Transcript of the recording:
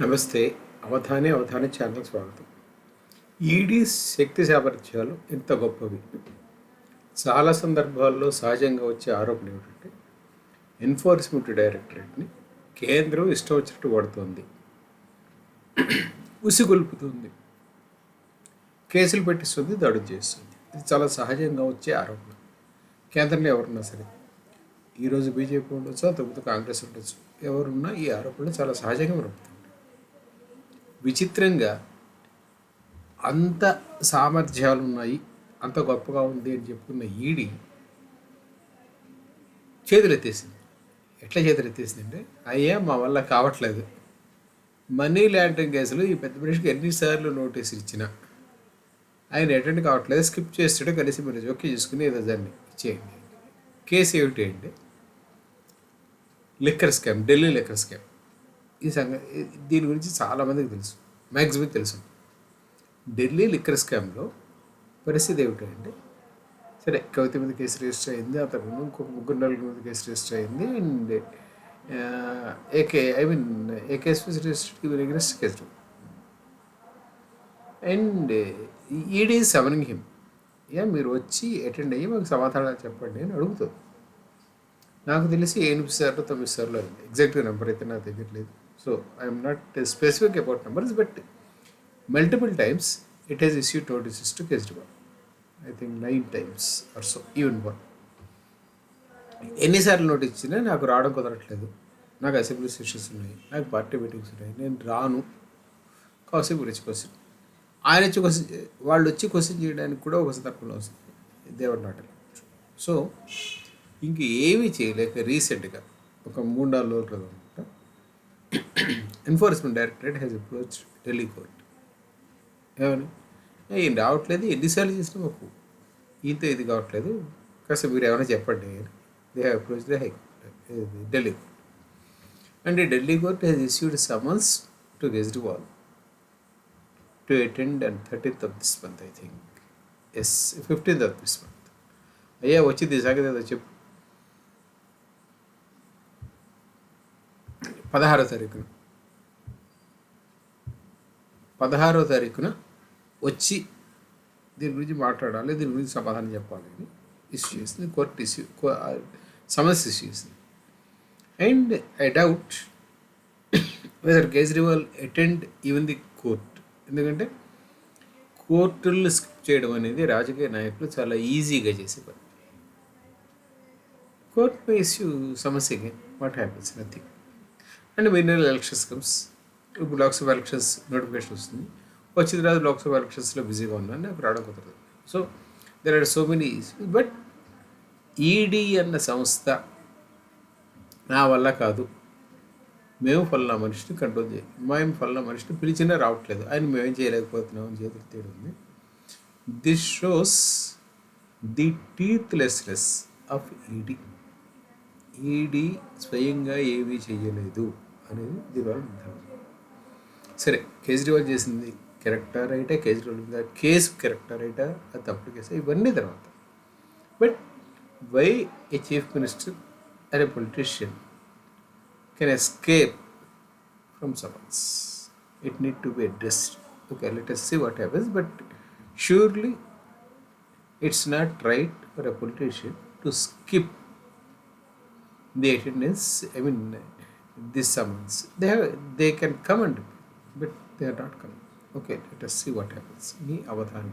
నమస్తే. అవధాని అవధాని ఛానల్ స్వాగతం. ఈడీ శక్తి సామర్థ్యాలు ఎంత గొప్పవి? చాలా సందర్భాల్లో సహజంగా వచ్చే ఆరోపణ ఏమిటంటే ఎన్ఫోర్స్మెంట్ డైరెక్టరేట్ని కేంద్రం ఇష్టం వచ్చినట్టు వాడుతోంది. ఉసిగొల్పుతుంది. కేసులు పెట్టిస్తుంది దాడులు చేస్తుంది. ఇది చాలా సహజంగా వచ్చే ఆరోపణ. కేంద్రంలో ఎవరున్నా సరే ఈరోజు బీజేపీ ఉండొచ్చు అంతకుముందు కాంగ్రెస్ ఉండొచ్చు ఎవరున్నా ఈ ఆరోపణలు చాలా సహజంగా రొప్పుతుంది విచిత్రంగా అంత సామర్థ్యాలు ఉన్నాయి అంత గొప్పగా ఉంది అని చెప్పుకున్న ఈడి చేతులు ఎత్తేసింది ఎట్లా చేతులు ఎత్తేసిందంటే అయ్యా మా వల్ల కావట్లేదు. మనీ ల్యాండరింగ్ కేసులు ఈ పెద్ద మనిషికి ఎన్నిసార్లు నోటీసులు ఇచ్చినా. ఆయన అటెండ్ కావట్లేదు స్కిప్ చేస్తాడు కలిసి మీరు ఓకే చేసుకుని ఏదో దాన్ని ఇచ్చేయండి. కేసు ఏమిటి అంటే liquor scam Delhi liquor scam. ఈ సంగ దీని గురించి చాలామందికి తెలుసు. మ్యాక్సిమం తెలుసు. ఢిల్లీ లిక్కర్ స్కామ్లో పరిస్థితి ఏమిటంటే సరే కవిత మీద కేసు రిజిస్టర్ అయింది అంతకుముందు ఇంకొక ముగ్గురు నలుగురు మీద కేసు రిజిస్టర్ అయింది and AK I mean A case register register case. And ED summoning him yeah మీరు వచ్చి అటెండ్ అయ్యి మాకు సమాధానాలు చెప్పండి అని అడుగుతుంది. నాకు తెలిసి ఎనిమిది సార్లు తొమ్మిది సార్లు అయింది. ఎగ్జాక్ట్గా నెంబర్ అయితే నాకు దగ్గర లేదు. So I'm not specific about numbers but multiple times it has issued notices to Kejriwal I think nine times or so even one ఎన్నిసార్లు నోటీస్ ఇచ్చినా నాకు రావడం కుదరట్లేదు. నాకు అసెంబ్లీ సెషన్స్ ఉన్నాయి నాకు పార్టీ మీటింగ్స్ ఉన్నాయి నేను రాను. కాసేపు వచ్చి క్వశ్చన్ ఆయన వచ్చి క్వశ్చన్ వాళ్ళు వచ్చి క్వశ్చన్ చేయడానికి కూడా ఒక సందర్భంలో వస్తుంది. దేవర్ నాట్ సో ఇంక ఏమీ చేయలేక రీసెంట్గా ఒక మూడు నాలుగు రోజుల క్రితం enforcement directorate has approach Delhi court ఏమని ఏం రావట్లేదు ఎన్నిసార్లు చేసినా మాకు ఈత ఇది కావట్లేదు. కాస్త మీరు ఏమైనా చెప్పండి. They have approach the high Delhi court and Delhi court has issued summons to Kejriwal to attend and thirteenth of this month I think is fifteenth of this month అయ్యా వచ్చింది సాగదు ఏదో చెప్పు. పదహారో తారీఖున. పదహారో తారీఖున వచ్చి దీని గురించి మాట్లాడాలి దీని గురించి సమాధానం చెప్పాలి అని ఇష్యూ చేసింది కోర్టు ఇష్యూ సమస్య ఇష్యూ చేసింది. And I doubt whether Kejriwal attend even the court. ఎందుకంటే కోర్టులను స్కిప్ చేయడం అనేది రాజకీయ నాయకులు చాలా ఈజీగా చేసే పని. కోర్ట్ ఇష్యూ సమస్యకి what happens nothing and general elections comes ఇప్పుడు లోక్సభ ఎలక్షన్స్ నోటిఫికేషన్ వస్తుంది. వచ్చిన తర్వాత లోక్సభ ఎలక్షన్స్లో బిజీగా ఉన్నాను నాకు రావడం కుదరదు. So there are so many but ED అన్న సంస్థ నా వల్ల కాదు. మేము ఫలానా మనిషిని కంట్రోల్ చేయాలి మేము ఫలానా మనిషిని పిలిచినా రావట్లేదు. ఆయన మేమేం చేయలేకపోతున్నాం అని చేతులు తేడు ఉంది. This shows the teethlessness of ED ED స్వయంగా ఏమీ చేయలేదు అనేది దీనివల్ల నిర్ధారణ. సరే కేజ్రీవాల్ చేసింది కరెక్టా రైటా కేజ్రీవాల్ మీద కేసు కరెక్టా రైటా అది తప్పుడు కేసు ఇవన్నీ తర్వాత. But why a chief minister or politician can escape from summons it need to be addressed okay let's see what happens but surely it's not right for a politician to skip the attendance i mean this summons they have they can come and but they are not coming. Okay let us see what happens. Me, avadhan